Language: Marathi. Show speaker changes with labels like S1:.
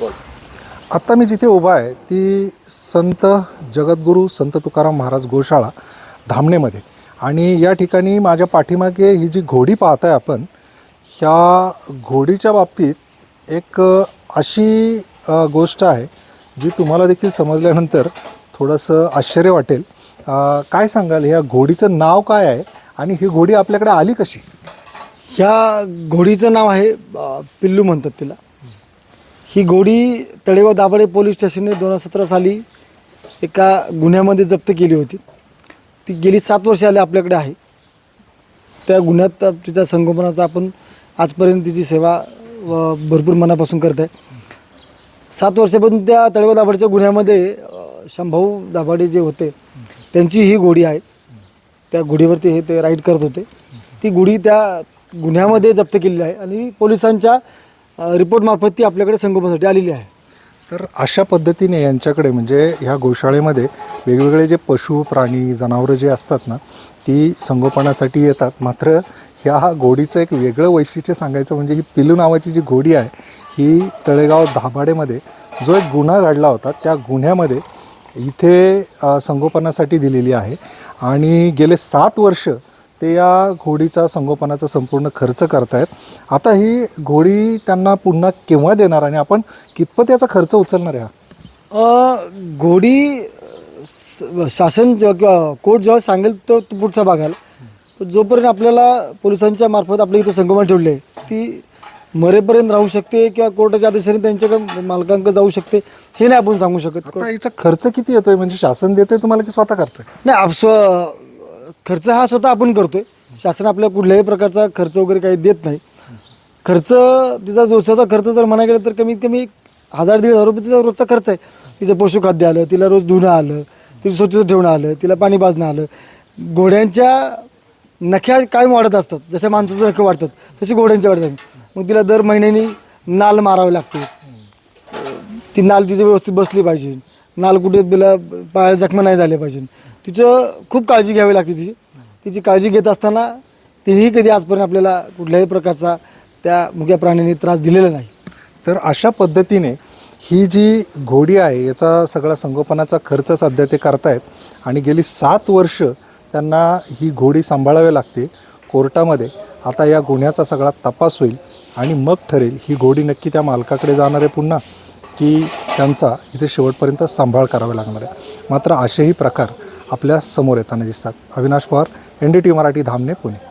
S1: आत्ता मी जिथे उभा आहे ती संत जगद्गुरू संत तुकाराम महाराज गोशाळा धामणेमध्ये. आणि या ठिकाणी माझ्या पाठीमागे ही जी घोडी पाहताय आपण ह्या घोडीच्या बाबतीत एक अशी गोष्ट आहे जी तुम्हाला देखील समजल्यानंतर थोडंसं आश्चर्य वाटेल. काय सांगाल? ह्या घोडीचं नाव काय आहे? आणि ही घोडी आपल्याकडे आली कशी?
S2: ह्या घोडीचं नाव आहे पिल्लू म्हणतात तिला. ही घोडी तळेगाव दाभाडे पोलीस स्टेशनने दोन हजार सतरा साली एका गुन्ह्यामध्ये जप्त केली होती. ती गेली सात वर्ष आली आपल्याकडे आहे. त्या गुन्ह्यात तिच्या संगोपनाचा आपण आजपर्यंत तिची सेवा व भरपूर मनापासून करत आहे सात वर्षापासून त्या तळेगाव दाभाडेच्या गुन्ह्यामध्ये शंभाऊ दाभाडे जे होते त्यांची ही घोडी आहे. त्या घोडीवरती हे ते राईड करत होते. ती घोडी त्या गुन्ह्यामध्ये जप्त केलेली आहे आणि पोलिसांच्या रिपोर्टमार्फत ती आपल्याकडे संगोपनासाठी आलेली आहे.
S1: तर अशा पद्धतीने यांच्याकडे म्हणजे ह्या गोशाळेमध्ये वेगवेगळे जे पशु प्राणी जनावरं जे असतात ना ती संगोपनासाठी येतात. मात्र ह्या घोडीचं एक वेगळं वैशिष्ट्य सांगायचं म्हणजे ही पिलू नावाची जी घोडी आहे ही तळेगाव धाबाडेमध्ये जो एक गुन्हा घडला होता त्या गुन्ह्यामध्ये इथे संगोपनासाठी दिलेली आहे. आणि गेले सात वर्ष ते या घोडीचा संगोपनाचा संपूर्ण खर्च करतायत. आता ही घोडी त्यांना पुन्हा केव्हा देणार आणि आपण कितपत याचा खर्च उचलणार आहे हा?
S2: अ, घोडी स- शासन जेव्हा किंवा कोर्ट जेव्हा सांगेल तो तो पुढचा भाग आहे पण जोपर्यंत आपल्याला पोलिसांच्या मार्फत आपल्या इथं संगोपन ठेवले ती मरेपर्यंत राहू शकते किंवा कोर्टाच्या आदेशाने त्यांच्याकडे मालकांकडे जाऊ शकते हे नाही आपण सांगू शकत.
S1: आता याचा खर्च किती येतोय? म्हणजे शासन देतोय तुम्हाला की स्वतः करतोय?
S2: नाही आप- स्व खर्च हा स्वतः आपण करतोय. शासन आपल्या कुठल्याही प्रकारचा खर्च वगैरे काही देत नाही. खर्च तिचा दिवसाचा खर्च जर म्हणा गेलं तर कमीत कमी हजार दीड हजार रुपये तिचा रोजचा खर्च आहे. तिचं पशुखाद्य आलं तिला रोज धुणं आलं तिचं स्वच्छता ठेवणं आलं तिला पाणी पाजणं आलं. घोड्यांच्या नख्या कायम वाढत असतात. जशा माणसाचं नखं वाढतात तशी घोड्यांच्या वाढतात. मग तिला दर महिन्यानी नाल मारावे लागते. ती नाल तिथे व्यवस्थित बसली पाहिजे. नाल कुठे तिला पायाला जखमा नाही झाल्या पाहिजे. तिचं खूप काळजी घ्यावी लागते तिची. तिची काळजी घेत असताना तिनेही कधी आजपर्यंत आपल्याला कुठल्याही प्रकारचा त्या मुक्या प्राण्यांनी त्रास दिलेला नाही.
S1: तर अशा पद्धतीने ही जी घोडी आहे याचा सगळा संगोपनाचा खर्च सध्या ते करतायत आणि गेली सात वर्ष त्यांना ही घोडी सांभाळावी लागते कोर्टामध्ये. आता या गुन्ह्याचा सगळा तपास होईल आणि मग ठरेल ही घोडी नक्की त्या मालकाकडे जाणार आहे पुन्हा की त्यांचा इथे शेवटपर्यंत सांभाळ करावा लागणार आहे. मात्र असेही प्रकार आपल्यासमोर येताना दिसतात. Avinash Pawar N D T Marathi Dhamane Pune.